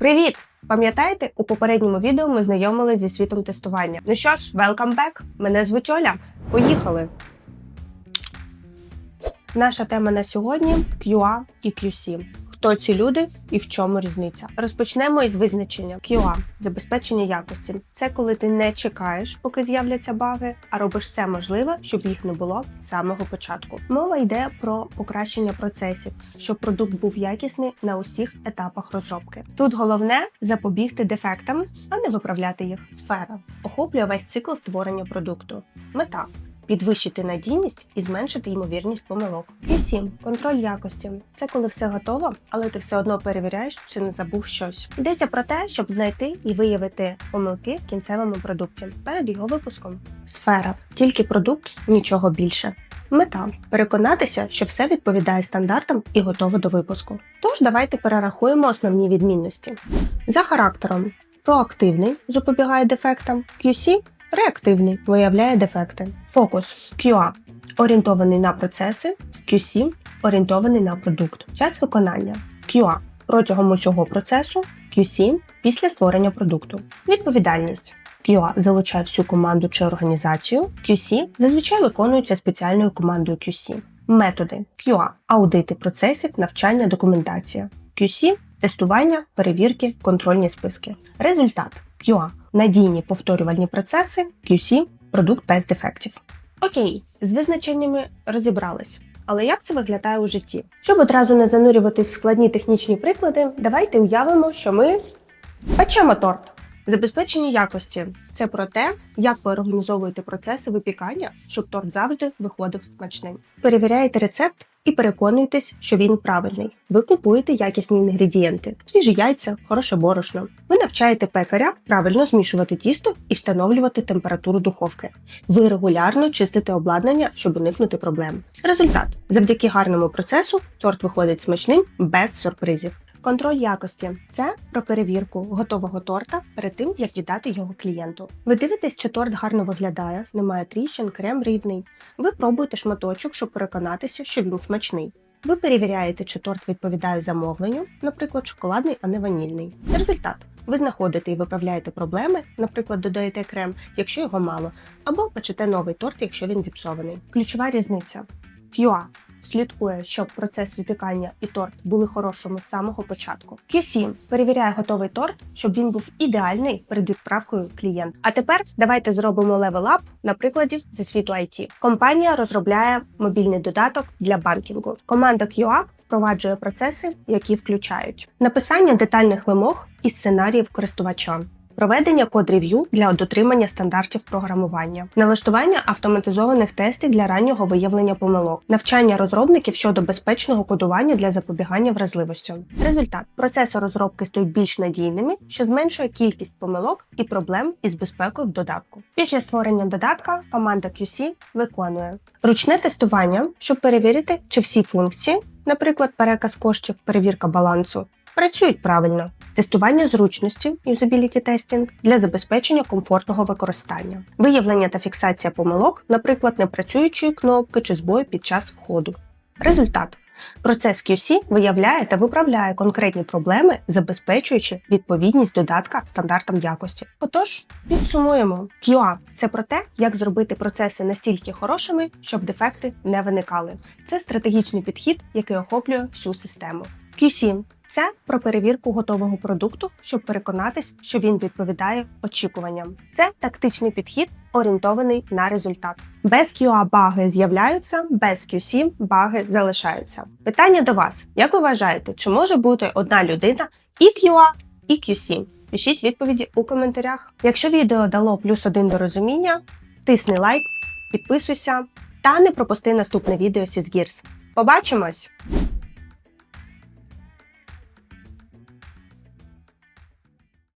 Привіт! Пам'ятаєте, у попередньому відео ми знайомилися зі світом тестування. Ну що ж, welcome back! Мене звуть Оля. Поїхали! Наша тема на сьогодні QA і QC. Хто ці люди і в чому різниця? Розпочнемо із визначення QA – забезпечення якості. Це коли ти не чекаєш, поки з'являться баги, а робиш все можливе, щоб їх не було з самого початку. Мова йде про покращення процесів, щоб продукт був якісний на усіх етапах розробки. Тут головне запобігти дефектам, а не виправляти їх. Сфера охоплює весь цикл створення продукту. Мета підвищити надійність і зменшити ймовірність помилок. Q7 – контроль якості. Це коли все готово, але ти все одно перевіряєш, чи не забув щось. Йдеться про те, щоб знайти і виявити помилки в кінцевому продукті перед його випуском. Сфера тільки продукт, нічого більше. Мета переконатися, що все відповідає стандартам і готово до випуску. Тож давайте перерахуємо основні відмінності. За характером проактивний запобігає дефектам, QC реактивний виявляє дефекти. Фокус QA орієнтований на процеси, QC орієнтований на продукт. Час виконання QA протягом усього процесу, QC після створення продукту. Відповідальність QA залучає всю команду чи організацію, QC зазвичай виконується спеціальною командою QC. Методи QA аудити процесів, навчання, документація. QC тестування, перевірки, контрольні списки. Результат QA надійні повторювальні процеси, QC продукт без дефектів. Окей, з визначеннями розібрались. Але як це виглядає у житті? Щоб одразу не занурюватись в складні технічні приклади, давайте уявимо, що ми печемо торт. Забезпечення якості це про те, як ви організовуєте процеси випікання, щоб торт завжди виходив смачним. Перевіряєте рецепт і переконуєтесь, що він правильний. Ви купуєте якісні інгредієнти, свіжі яйця, хороше борошно. Ви навчаєте пекаря правильно змішувати тісто і встановлювати температуру духовки. Ви регулярно чистите обладнання, щоб уникнути проблем. Результат: завдяки гарному процесу торт виходить смачним без сюрпризів. Контроль якості це про перевірку готового торта перед тим, як віддати його клієнту. Ви дивитесь, чи торт гарно виглядає, немає тріщин, крем рівний. Ви пробуєте шматочок, щоб переконатися, що він смачний. Ви перевіряєте, чи торт відповідає замовленню, наприклад, шоколадний, а не ванільний. Результат. Ви знаходите і виправляєте проблеми, наприклад, додаєте крем, якщо його мало, або печете новий торт, якщо він зіпсований. Ключова різниця QA слідкує, щоб процес випікання і торт були хорошими з самого початку. QC перевіряє готовий торт, щоб він був ідеальний перед відправкою клієнт. А тепер давайте зробимо левел ап на прикладі зі світу IT. Компанія розробляє мобільний додаток для банкінгу. Команда QA впроваджує процеси, які включають написання детальних вимог і сценаріїв користувача. Проведення код-рев'ю для дотримання стандартів програмування, налаштування автоматизованих тестів для раннього виявлення помилок, навчання розробників щодо безпечного кодування для запобігання вразливостям. Результат процеси розробки стають більш надійними, що зменшує кількість помилок і проблем із безпекою в додатку. Після створення додатка команда QC виконує ручне тестування, щоб перевірити, чи всі функції, наприклад, переказ коштів, перевірка балансу, працюють правильно. Тестування зручності юзабіліті тестінг для забезпечення комфортного використання, виявлення та фіксація помилок, наприклад, непрацюючої кнопки чи збою під час входу. Результат. Процес QC виявляє та виправляє конкретні проблеми, забезпечуючи відповідність додатка стандартам якості. Отож, підсумуємо, QA – це про те, як зробити процеси настільки хорошими, щоб дефекти не виникали. Це стратегічний підхід, який охоплює всю систему. QC це про перевірку готового продукту, щоб переконатись, що він відповідає очікуванням. Це тактичний підхід, орієнтований на результат. Без QA баги з'являються, без QC баги залишаються. Питання до вас: як ви вважаєте, чи може бути одна людина і QA, і QC? Пишіть відповіді у коментарях. Якщо відео дало плюс один до розуміння, тисни лайк, підписуйся та не пропусти наступне відео Сізгірс. Побачимось!